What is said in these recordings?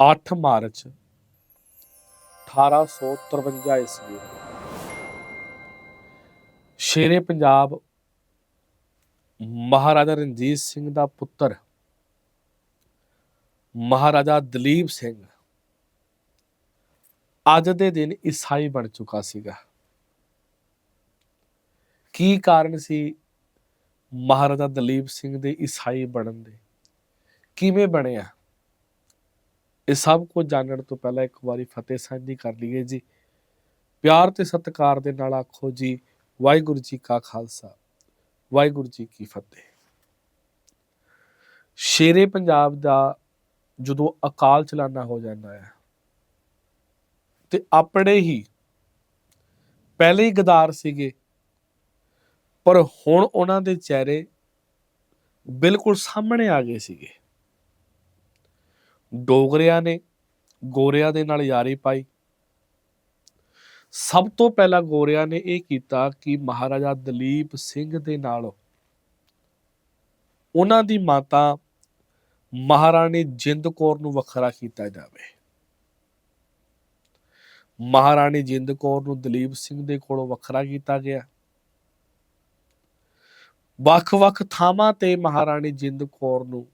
8 March 1853 ਈਸਵੀ ਸ਼ੇਰੇ ਪੰਜਾਬ ਮਹਾਰਾਜਾ ਰਣਜੀਤ ਸਿੰਘ ਦਾ ਪੁੱਤਰ ਮਹਾਰਾਜਾ ਦਲੀਪ ਸਿੰਘ ਅੱਜ ਦੇ ਦਿਨ ਈਸਾਈ ਬਣ ਚੁੱਕਾ ਸੀਗਾ। ਕੀ ਕਾਰਨ ਸੀ ਮਹਾਰਾਜਾ ਦਲੀਪ ਸਿੰਘ ਦੇ ਈਸਾਈ ਬਣਨ ਦੇ? ਕਿਵੇਂ ਬਣਿਆ? ਇਹ ਸਭ ਕੁਝ ਜਾਣਨ ਤੋਂ ਪਹਿਲਾਂ ਇੱਕ ਵਾਰੀ ਫਤਿਹ ਸਾਂਝੀ ਕਰ ਲਈਏ ਜੀ। ਪਿਆਰ ਤੇ ਸਤਿਕਾਰ ਦੇ ਨਾਲ ਆਖੋ ਜੀ, ਵਾਹਿਗੁਰੂ ਜੀ ਕਾ ਖਾਲਸਾ, ਵਾਹਿਗੁਰੂ ਜੀ ਕੀ ਫਤਿਹ। ਸ਼ੇਰੇ ਪੰਜਾਬ ਦਾ ਜਦੋਂ ਅਕਾਲ ਚਲਾਨਾ ਹੋ ਜਾਂਦਾ ਹੈ, ਤੇ ਆਪਣੇ ਹੀ ਪਹਿਲੇ ਹੀ ਗਦਾਰ ਸੀਗੇ, ਪਰ ਹੁਣ ਉਹਨਾਂ ਦੇ ਚਿਹਰੇ ਬਿਲਕੁਲ ਸਾਹਮਣੇ ਆ ਗਏ ਸੀਗੇ। ਡੋਗਰਿਆਂ ਨੇ, ਗੋਰਿਆਂ ਦੇ ਨਾਲ ਯਾਰੀ ਪਾਈ। ਸਭ ਤੋਂ ਪਹਿਲਾਂ ਗੋਰਿਆਂ ਨੇ ਇਹ ਕੀਤਾ ਕਿ ਮਹਾਰਾਜਾ ਦਲੀਪ ਸਿੰਘ ਦੇ ਨਾਲ ਉਹਨਾਂ ਦੀ ਮਾਤਾ ਮਹਾਰਾਣੀ ਜਿੰਦ ਕੌਰ ਨੂੰ ਵੱਖਰਾ ਕੀਤਾ ਜਾਵੇ। ਮਹਾਰਾਣੀ ਜਿੰਦ ਕੌਰ ਨੂੰ ਦਲੀਪ ਸਿੰਘ ਦੇ ਕੋਲੋਂ ਵੱਖਰਾ ਕੀਤਾ ਗਿਆ। ਵੱਖ-ਵੱਖ ਥਾਵਾਂ ਤੇ ਮਹਾਰਾਣੀ ਜਿੰਦ ਕੌਰ ਨੂੰ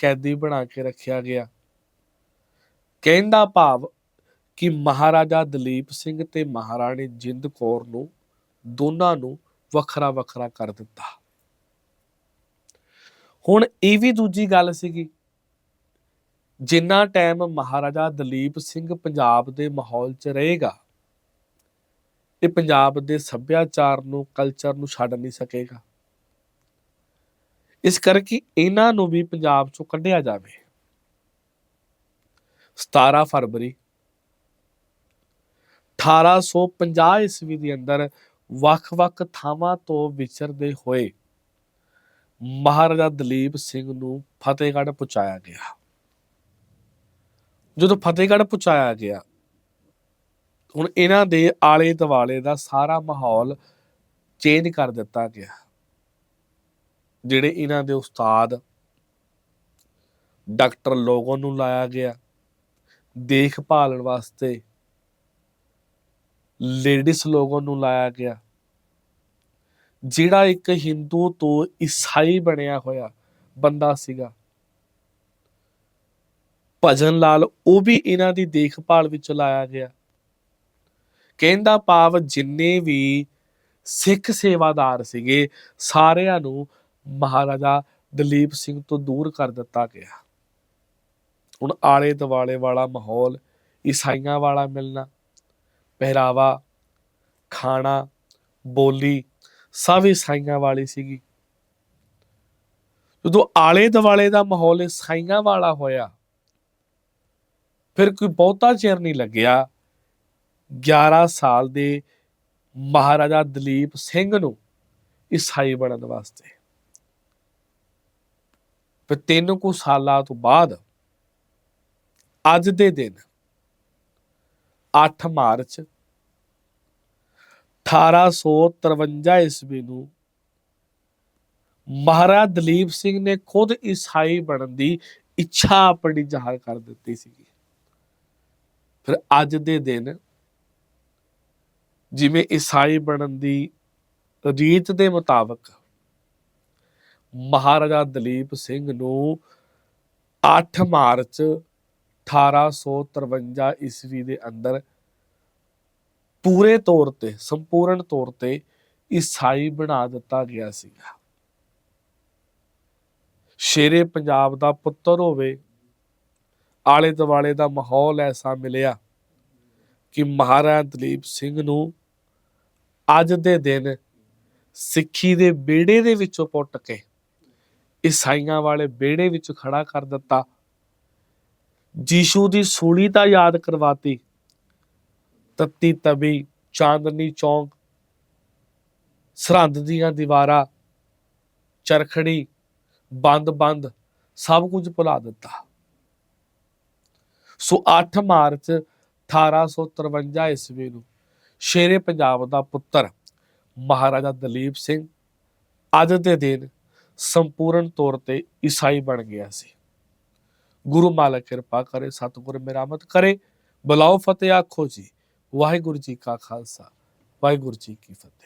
ਕੈਦੀ ਬਣਾ ਕੇ ਰੱਖਿਆ ਗਿਆ। ਕਹਿੰਦਾ ਭਾਵ ਕਿ ਮਹਾਰਾਜਾ ਦਲੀਪ ਸਿੰਘ ਤੇ ਮਹਾਰਾਣੀ ਜਿੰਦ ਕੌਰ ਨੂੰ ਦੋਨਾਂ ਨੂੰ ਵੱਖਰਾ ਵੱਖਰਾ ਕਰ ਦਿੱਤਾ। ਹੁਣ ਇਹ ਵੀ ਦੂਜੀ ਗੱਲ ਸੀਗੀ, ਜਿੰਨਾ ਟਾਈਮ ਮਹਾਰਾਜਾ ਦਲੀਪ ਸਿੰਘ ਪੰਜਾਬ ਦੇ ਮਾਹੌਲ 'ਚ ਰਹੇਗਾ, ਇਹ ਪੰਜਾਬ ਦੇ ਸੱਭਿਆਚਾਰ ਨੂੰ ਕਲਚਰ ਨੂੰ ਛੱਡ ਨਹੀਂ ਸਕੇਗਾ। ਇਸ ਕਰਕੇ ਇਹਨਾਂ ਨੂੰ ਵੀ ਪੰਜਾਬ ਚੋਂ ਕੱਢਿਆ ਜਾਵੇ। 17 ਫਰਵਰੀ 1850 ਈਸਵੀ ਦੇ ਅੰਦਰ ਵੱਖ-ਵੱਖ ਥਾਵਾਂ ਤੋਂ ਵਿਚਰਦੇ ਹੋਏ ਮਹਾਰਾਜਾ ਦਲੀਪ ਸਿੰਘ ਨੂੰ ਫਤਿਹਗੜ੍ਹ ਪਹੁੰਚਾਇਆ ਗਿਆ। ਜਦੋਂ ਫਤਿਹਗੜ੍ਹ ਪਹੁੰਚਾਇਆ ਗਿਆ, ਹੁਣ ਇਹਨਾਂ ਦੇ ਆਲੇ ਦੁਆਲੇ ਦਾ ਸਾਰਾ ਮਾਹੌਲ ਚੇਂਜ ਕਰ ਦਿੱਤਾ ਗਿਆ। ਜਿਹੜੇ ਇਹਨਾਂ ਦੇ ਉਸਤਾਦ ਡਾਕਟਰ ਲੋਗੋ ਨੂੰ ਲਾਇਆ ਗਿਆ ਦੇਖਭਾਲਣ ਵਾਸਤੇ ਲੇਡੀਜ਼ ਲੋਗੋ ਨੂੰ ਲਾਇਆ ਗਿਆ, ਜਿਹੜਾ ਇੱਕ ਹਿੰਦੂ ਤੋਂ ਈਸਾਈ ਬਣਿਆ ਹੋਇਆ ਬੰਦਾ ਸੀਗਾ। ਭਜਨ ਲਾਲ ਉਹ ਵੀ ਇਹਨਾਂ ਦੀ ਦੇਖਭਾਲ ਵਿੱਚ ਲਾਇਆ ਗਿਆ। ਕਹਿੰਦਾ ਭਾਵ ਜਿੰਨੇ ਵੀ ਸਿੱਖ ਸੇਵਾਦਾਰ ਸੀਗੇ, ਸਾਰਿਆਂ ਨੂੰ ਮਹਾਰਾਜਾ ਦਲੀਪ ਸਿੰਘ ਤੋਂ ਦੂਰ ਕਰ ਦਿੱਤਾ ਗਿਆ। ਹੁਣ ਆਲੇ ਦੁਆਲੇ ਵਾਲਾ ਮਾਹੌਲ, ਈਸਾਈਆਂ ਵਾਲਾ ਮਿਲਣਾ, ਪਹਿਰਾਵਾ, ਖਾਣਾ, ਬੋਲੀ, ਸਭ ਈਸਾਈਆਂ ਵਾਲੀ ਸੀਗੀ। ਜਦੋਂ ਆਲੇ ਦੁਆਲੇ ਦਾ ਮਾਹੌਲ ਈਸਾਈਆਂ ਵਾਲਾ ਹੋਇਆ, ਫਿਰ ਕੋਈ ਬਹੁਤਾ ਚਿਰ ਨਹੀਂ ਲੱਗਿਆ 11 ਸਾਲ ਦੇ ਮਹਾਰਾਜਾ ਦਲੀਪ ਸਿੰਘ ਨੂੰ ਈਸਾਈ ਬਣਨ ਵਾਸਤੇ। ਫਿਰ ਤਿੰਨ ਕੁ ਸਾਲਾਂ ਤੋਂ ਬਾਅਦ ਅੱਜ ਦੇ ਦਿਨ 8 ਮਾਰਚ 1853 ਈਸਵੀ ਨੂੰ ਮਹਾਰਾਜਾ ਦਲੀਪ ਸਿੰਘ ਨੇ ਖੁਦ ਈਸਾਈ ਬਣਨ ਦੀ ਇੱਛਾ ਆਪਣੀ ਜ਼ਾਹਰ ਕਰ ਦਿੱਤੀ ਸੀ ਫਿਰ ਅੱਜ ਦੇ ਦਿਨ ਜਿਵੇਂ ਈਸਾਈ ਬਣਨ ਦੀ ਰੀਤ ਦੇ ਮੁਤਾਬਕ ਮਹਾਰਾਜਾ ਦਲੀਪ ਸਿੰਘ ਨੂੰ 8 ਮਾਰਚ 1853 ਈਸਵੀ ਦੇ ਅੰਦਰ ਪੂਰੇ ਤੌਰ ਤੇ, ਸੰਪੂਰਨ ਤੌਰ ਤੇ ਈਸਾਈ ਬਣਾ ਦਿੱਤਾ ਗਿਆ ਸੀਗਾ। ਸ਼ੇਰੇ ਪੰਜਾਬ ਦਾ ਪੁੱਤਰ ਹੋਵੇ ਆਲੇ ਦੁਆਲੇ ਦਾ ਮਾਹੌਲ ਐਸਾ ਮਿਲਿਆ ਕਿ ਮਹਾਰਾਜਾ ਦਲੀਪ ਸਿੰਘ ਨੂੰ ਅੱਜ ਦੇ ਦਿਨ ਸਿੱਖੀ ਦੇ ਬੇੜੇ ਦੇ ਵਿੱਚੋਂ ਪੁੱਟ ਕੇ ਈਸਾਈਆਂ ਵਾਲੇ ਬੇੜੇ ਵਿੱਚ ਖੜਾ ਕਰ ਦਿੱਤਾ। ਜੀਸ਼ੂ ਦੀ ਸੂਲੀ ਤਾਂ ਯਾਦ ਕਰਵਾਤੀ। ਤੱਤੀ ਤਬੀ ਚਾਂਦਨੀ ਚੌਂਕ, ਸਰਹੰਦ ਦੀਆਂ ਦੀਵਾਰਾਂ, ਚਰਖੜੀ, ਬੰਦ ਬੰਦ, ਸਭ ਕੁਝ ਭੁਲਾ ਦਿੱਤਾ। ਸੋ 8 ਮਾਰਚ 1853 ਈਸਵੀ ਨੂੰ ਸ਼ੇਰੇ ਪੰਜਾਬ ਦਾ ਪੁੱਤਰ ਮਹਾਰਾਜਾ ਦਲੀਪ ਸਿੰਘ ਅੱਜ ਦੇ ਦਿਨ ਸੰਪੂਰਨ ਤੌਰ ਤੇ ਈਸਾਈ ਬਣ ਗਿਆ ਸੀ। ਗੁਰੂ ਮਾਲਕ ਕਿਰਪਾ ਕਰੇ, ਸਤਿਗੁਰ ਮਿਹਰਮਤ ਕਰੇ। ਬੁਲਾਓ ਫਤਿਹ, ਆਖੋ ਜੀ, ਵਾਹਿਗੁਰੂ ਜੀ ਕਾ ਖਾਲਸਾ, ਵਾਹਿਗੁਰੂ ਜੀ ਕੀ ਫਤਿਹ।